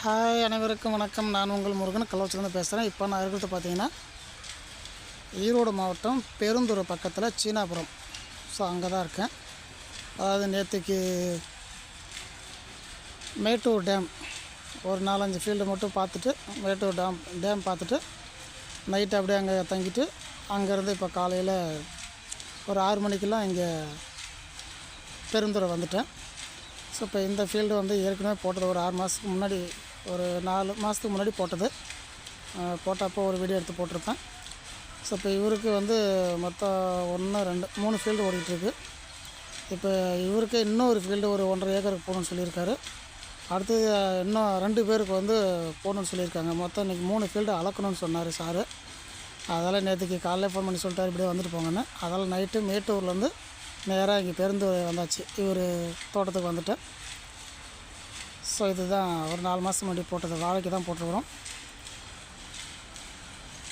Hi அனைவருக்கும் வணக்கம். நான் உங்கள் முருகன். கள்ளவச்சிலேருந்து பேசுகிறேன் இப்போ நான் இருக்கிறது பார்த்தீங்கன்னா ஈரோடு மாவட்டம் பெருந்தூர் பக்கத்தில் சீனாபுரம். ஸோ அங்கே தான் இருக்கேன். அதாவது நேற்றுக்கு மேட்டூர் டேம் ஒரு நாலஞ்சு ஃபீல்டு மட்டும் பார்த்துட்டு மேட்டூர் டேம் டேம் பார்த்துட்டு நைட்டு அப்படியே அங்கே தங்கிட்டு அங்கேருந்து இப்போ காலையில் ஒரு ஆறு மணிக்கெல்லாம் இங்கே பெருந்துறை வந்துட்டேன். ஸோ இப்போ இந்த ஃபீல்டு வந்து ஏற்கனவே போட்டது ஒரு ஆறு மாதத்துக்கு முன்னாடி ஒரு நாலு மாதத்துக்கு முன்னாடி போட்டது. போட்டப்போ ஒரு வீடியோ எடுத்து போட்டிருப்பேன். ஸோ இப்போ இவருக்கு வந்து மொத்தம் ஒன்று ரெண்டு மூணு ஃபீல்டு ஓடிட்டுருக்கு. இப்போ இவருக்கு இன்னொரு ஃபீல்டு ஒரு ஒன்றரை ஏக்கருக்கு போகணும்னு சொல்லியிருக்காரு. அடுத்தது இன்னும் ரெண்டு பேருக்கு வந்து போகணும்னு சொல்லியிருக்காங்க. மொத்தம் இன்றைக்கி மூணு ஃபீல்டு அளக்கணும்னு சொன்னார் சாரு. அதெல்லாம் நேற்றுக்கு காலையில் ஃபோன் பண்ணி சொல்லிட்டாரு இப்படியே வந்துட்டு போங்கன்னு. அதெல்லாம் நைட்டு மேட்டூர்லேருந்து நேராக இங்கே பேருந்து வந்தாச்சு. இவர் தோட்டத்துக்கு வந்துட்டேன் ஸோ இதுதான் ஒரு நாலு மாதம் முன்னாடி போட்டது வாழைக்கு தான் போட்டுருக்குறோம்.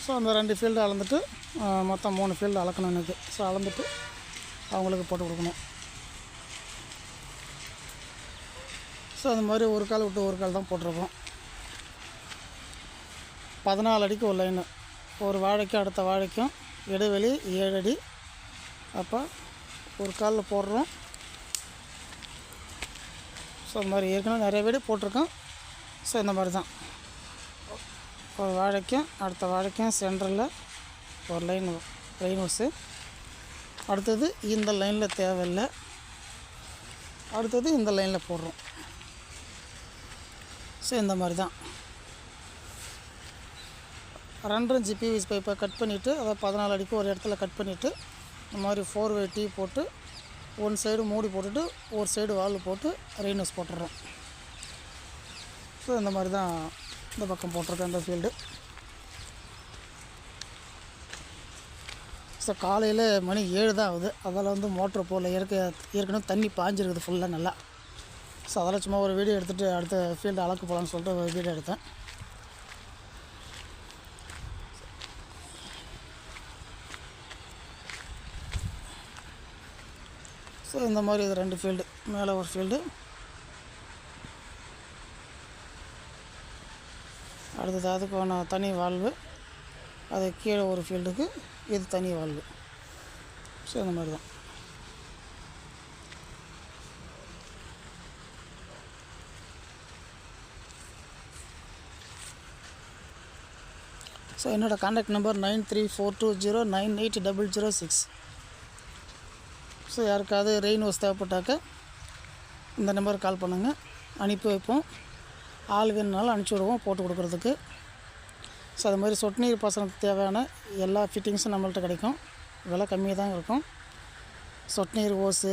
ஸோ அந்த ரெண்டு ஃபீல்டு அளந்துட்டு மொத்தம் மூணு ஃபீல்டு அளக்கணும் எனக்கு. ஸோ அளந்துட்டு அவங்களுக்கு போட்டு கொடுக்கணும். ஸோ அந்த மாதிரி ஒரு கால் விட்டு ஒரு கால் தான் போட்டிருக்கோம் பதினாலு அடிக்கு ஒரு லைனு ஒரு வாழைக்கும் அடுத்த வாழைக்கும் இடைவெளி ஏழு அடி. அப்போ ஒரு காலில் போடுறோம். ஸோ இந்த மாதிரி ஏற்கனவே நிறைய வீடு போட்டிருக்கோம். ஸோ இந்த மாதிரி தான். ஒரு வாழைக்கும் அடுத்த வாழைக்கும் சென்டரில் ஒரு லைன் லைன் ஹவுஸு அடுத்தது இந்த லைனில் தேவையில்லை. அடுத்தது இந்த லைனில் போடுறோம். ஸோ இந்த மாதிரி தான். ரெண்டரை ஜிபிவிஸ் பைப்பை கட் பண்ணிவிட்டு அதை பதினாலு அடிக்கு ஒரு இடத்துல கட் பண்ணிவிட்டு இந்த மாதிரி ஃபோர் வே டீ போட்டு ஒன் சைடு மூடி போட்டுட்டு ஒரு சைடு வால் போட்டு ரெயின்ஸ் போட்டுடுறோம். ஸோ இந்த மாதிரி தான் இந்த பக்கம் போட்டிருக்கேன் இந்த ஃபீல்டு ஸோ காலையில் மணி ஏழு தான் ஆகுது. அதில் வந்து மோட்ரு போடல. இயற்கை ஏற்கனவே தண்ணி பாஞ்சிருக்குது ஃபுல்லாக நல்லா. ஸோ அதெல்லாம் சும்மா ஒரு வீடியோ எடுத்துகிட்டு அடுத்த ஃபீல்டு அளக்கு போகலான்னு சொல்லிட்டு ஒரு வீடியோ எடுத்தேன். ஸோ இந்த மாதிரி இது ரெண்டு ஃபீல்டு மேலே ஒரு ஃபீல்டு அடுத்தது அதுக்கான தனி வால்வு அது கீழே ஒரு ஃபீல்டுக்கு இது தனி வால்வு ஸோ இந்த மாதிரி தான். ஸோ என்னோடய contact number nine three four two zero nine eight double zero six. So யாருக்காவது ரெயின் ஹவுஸ் தேவைப்பட்டாக்க இந்த நம்பருக்கு கால் பண்ணுங்கள் அனுப்பி வைப்போம். ஆள் வேணுனாலும் அனுப்பிச்சி விடுவோம் போட்டு கொடுக்குறதுக்கு. ஸோ அது மாதிரி சொட்டு நீர் பாசனத்துக்கு தேவையான எல்லா ஃபிட்டிங்ஸும் நம்மள்ட்ட கிடைக்கும். விலை கம்மியாக தான் இருக்கும். சொட்டு நீர் ஓஸு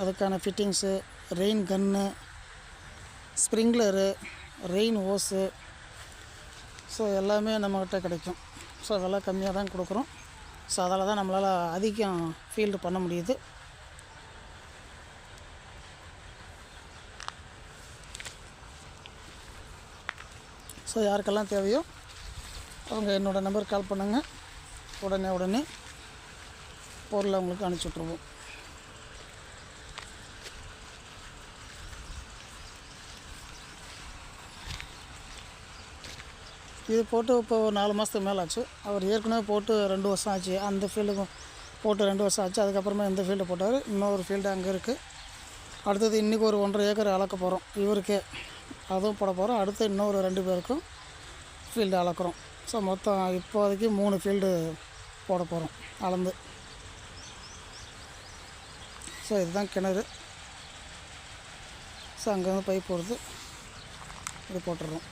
அதுக்கான fittings rain gun sprinkler rain hose. So எல்லாமே நம்மக்கிட்ட கிடைக்கும். ஸோ விலை கம்மியாக தான் கொடுக்குறோம். ஸோ அதால் தான் நம்மளால் அதிகம் ஃபீல்டு பண்ண முடியுது. ஸோ யாருக்கெல்லாம் தேவையோ அவங்க என்னோடய நம்பர் கால் பண்ணுங்கள் உடனே உடனே பொருளை அவங்களுக்கு அனுப்பிச்சி விட்ருவோம் இது போட்டு இப்போ ஒரு நாலு மாதத்துக்கு மேலே ஆச்சு. அவர் ஏற்கனவே போட்டு ரெண்டு வருஷம் ஆச்சு. அந்த ஃபீல்டுக்கும் போட்டு ரெண்டு வருஷம் ஆச்சு. அதுக்கப்புறமா இந்த ஃபீல்டு போட்டார். இன்னொரு ஃபீல்டு அங்கே இருக்குது அடுத்தது இன்றைக்கி ஒரு ஒன்றரை ஏக்கர் அளக்க போகிறோம் இவருக்கே. அதுவும் போட போகிறோம் அடுத்து இன்னொரு ரெண்டு பேருக்கும் ஃபீல்டு அளக்குறோம். ஸோ மொத்தம் இப்போதைக்கு மூணு ஃபீல்டு போட போகிறோம் அளந்து. ஸோ இதுதான் கிணறு. ஸோ அங்கேருந்து பைப் போடுறது இது போட்டுடுறோம்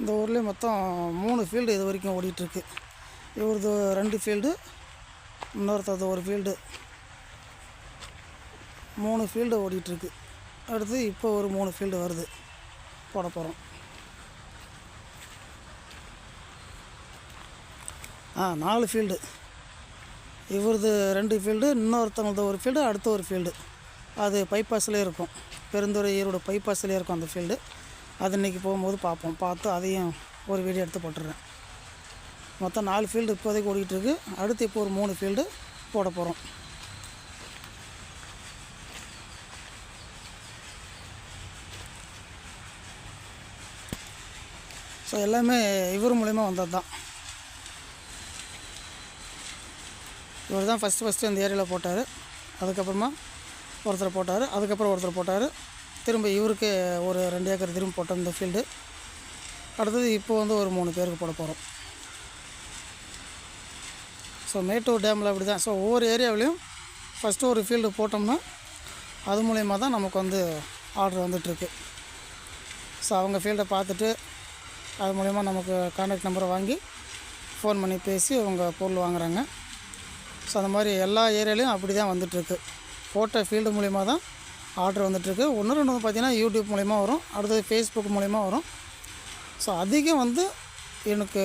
இந்த ஊர்லேயே மொத்தம் மூணு ஃபீல்டு இது வரைக்கும் ஓடிட்டுருக்கு. இவரது ரெண்டு ஃபீல்டு இன்னொருத்தது ஒரு ஃபீல்டு மூணு ஃபீல்டு ஓடிட்டுருக்கு. அடுத்து இப்போ ஒரு மூணு ஃபீல்டு வருது. போட போகிறோம் ஆ நாலு ஃபீல்டு இவரது ரெண்டு ஃபீல்டு இன்னொருத்தவங்களது ஒரு ஃபீல்டு அடுத்த ஒரு ஃபீல்டு அது பைபாஸ்லேயே இருக்கும். பெருந்துறை ஈரோடு பைபாஸ்லேயே இருக்கும் அந்த ஃபீல்டு அது இன்றைக்கி போகும்போது பார்ப்போம். பார்த்து அதையும் ஒரு வீடியோ எடுத்து போட்டுடுறேன். மொத்தம் நாலு ஃபீல்டு இப்போதைக்கு ஓடிக்கிட்டு இருக்குது அடுத்து இப்போ ஒரு மூணு ஃபீல்டு போட போகிறோம் ஸோ எல்லாமே இவர் மூலிமா வந்தது தான். இவர் தான் ஃபஸ்ட்டு ஃபஸ்ட்டு இந்த ஏரியாவில் போட்டார். அதுக்கப்புறமா ஒருத்தர் போட்டார். அதுக்கப்புறம் ஒருத்தர் போட்டார். திரும்ப இவருக்கு ஒரு ரெண்டு ஏக்கர் திரும்ப போட்டோம் இந்த ஃபீல்டு அடுத்தது இப்போ வந்து ஒரு மூணு பேருக்கு போட போகிறோம் ஸோ மேட்டூர் டேமில் அப்படி தான் ஸோ ஒவ்வொரு ஏரியாவிலையும் ஃபஸ்ட்டு ஒரு ஃபீல்டு போட்டோம்னா அது மூலயமா தான் நமக்கு வந்து ஆர்டர் வந்துட்டுருக்கு. ஸோ அவங்க ஃபீல்டை பார்த்துட்டு அது மூலயமா நமக்கு கான்டாக்ட் நம்பரை வாங்கி ஃபோன் பண்ணி பேசி அவங்க பொருள் வாங்குகிறாங்க ஸோ அந்த மாதிரி எல்லா ஏரியாலையும் அப்படி தான் வந்துட்டுருக்கு. போட்ட ஃபீல்டு மூலிமா தான் ஆர்டர் வந்துட்டுருக்கு. ஒன்று ரெண்டு வந்து பார்த்திங்கன்னா யூடியூப் மூலிமா வரும். அடுத்தது ஃபேஸ்புக் மூலிமா வரும். ஸோ அதிகம் வந்து எனக்கு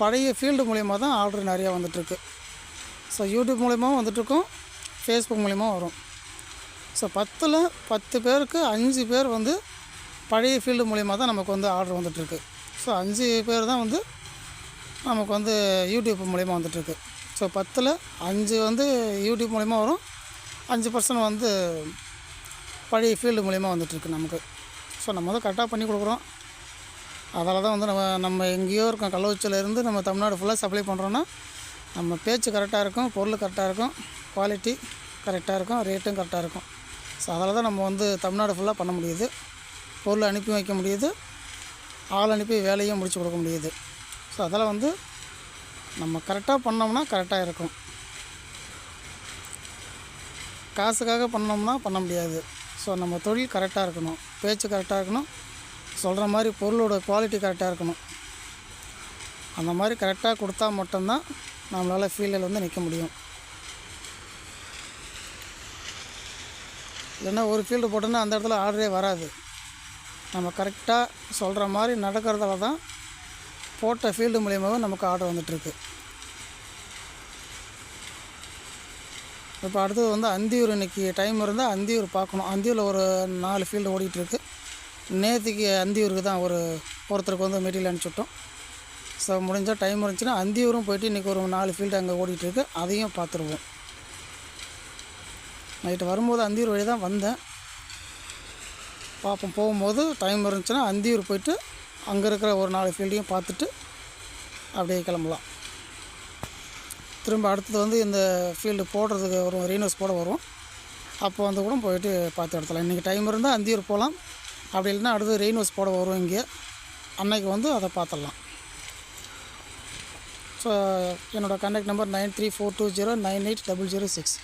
பழைய ஃபீல்டு மூலிமா தான் ஆர்டர் நிறையா வந்துட்டுருக்கு. ஸோ யூடியூப் மூலிமாவும் வந்துட்டுருக்கும். ஃபேஸ்புக் மூலிமா வரும். ஸோ பத்தில் பத்து பேருக்கு அஞ்சு பேர் வந்து பழைய ஃபீல்டு மூலிமா தான் நமக்கு வந்து ஆர்டர் வந்துட்டுருக்கு. ஸோ அஞ்சு பேர் தான் வந்து நமக்கு வந்து யூடியூப் மூலிமா வந்துட்டுருக்கு. ஸோ பத்தில் அஞ்சு வந்து யூடியூப் மூலிமா வரும். அஞ்சு பர்சன்ட் வந்து பழைய ஃபீல்டு மூலிமா வந்துட்டுருக்கு நமக்கு. ஸோ நம்ம வந்து கரெக்டாக பண்ணி கொடுக்குறோம். அதால் தான் வந்து நம்ம நம்ம எங்கேயோ இருக்கோம் கள்ளக்குறிச்சியில் இருந்து நம்ம தமிழ்நாடு ஃபுல்லாக சப்ளை பண்ணுறோன்னா நம்ம பேச்சு கரெக்டாக இருக்கும் பொருள் கரெக்டாக இருக்கும் குவாலிட்டி கரெக்டாக இருக்கும் ரேட்டும் கரெக்டாக இருக்கும். ஸோ அதில் தான் நம்ம வந்து தமிழ்நாடு ஃபுல்லாக பண்ண முடியுது. பொருள் அனுப்பி வைக்க முடியுது. ஆள் அனுப்பி வேலையும் முடிச்சு கொடுக்க முடியுது. ஸோ அதில் வந்து நம்ம கரெக்டாக பண்ணோம்னா கரெக்டாக இருக்கும். காசுக்காக பண்ணோம்னா பண்ண முடியாது. ஸோ நம்ம தொழில் கரெக்டாக இருக்கணும். பேச்சு கரெக்டாக இருக்கணும். சொல்கிற மாதிரி பொருளோட குவாலிட்டி கரெக்டாக இருக்கணும். அந்த மாதிரி கரெக்டாக கொடுத்தா மட்டும்தான் நம்மளால் ஃபீல்டில் வந்து நிற்க முடியும். இல்லைன்னா ஒரு ஃபீல்டு போட்டோன்னா அந்த இடத்துல ஆர்டரே வராது. நம்ம கரெக்டாக சொல்கிற மாதிரி நடக்கிறதால தான் போட்ட ஃபீல்டு மூலியமாகவும் நமக்கு ஆர்டர் வந்துட்டுருக்கு இப்போ அடுத்தது வந்து அந்தியூர் இன்றைக்கி டைம் இருந்தால் அந்தியூர் பார்க்கணும். அந்தியூரில் ஒரு நாலு ஃபீல்டு ஓடிட்டுருக்கு. நேற்றுக்கு அந்தியூருக்கு தான் ஒரு ஒருத்தருக்கு வந்து மெட்டீரியல் அனுப்பிச்சுட்டோம். ஸோ முடிஞ்சால் டைம் இருந்துச்சுன்னா அந்தியூரும் போயிட்டு இன்றைக்கி ஒரு நாலு ஃபீல்டு அங்கே ஓடிட்டுருக்கு. அதையும் பார்த்துருவோம். நைட்டு வரும்போது அந்தியூர் வழி தான் வந்தேன். பார்ப்போம். போகும்போது டைம் இருந்துச்சுன்னா அந்தியூர் போயிட்டு அங்கே இருக்கிற ஒரு நாலு ஃபீல்டையும் பார்த்துட்டு அப்படியே கிளம்பலாம். திரும்ப அடுத்தது வந்து இந்த ஃபீல்டு போடுறதுக்கு வரும் ரீனோஸ் போட வரும். அப்போ வந்து கூட போயிட்டு பார்த்து எடுத்துலாம் இன்றைக்கி டைம் இருந்தால் அந்தியூர் போகலாம். அப்படி இல்லைன்னா அடுத்து ரெயின்வாஸ் போட வரும் இங்கே. அன்னைக்கு வந்து அதை பார்த்துடலாம். ஸோ என்னோடய contact number nine three four two zero nine eight double zero six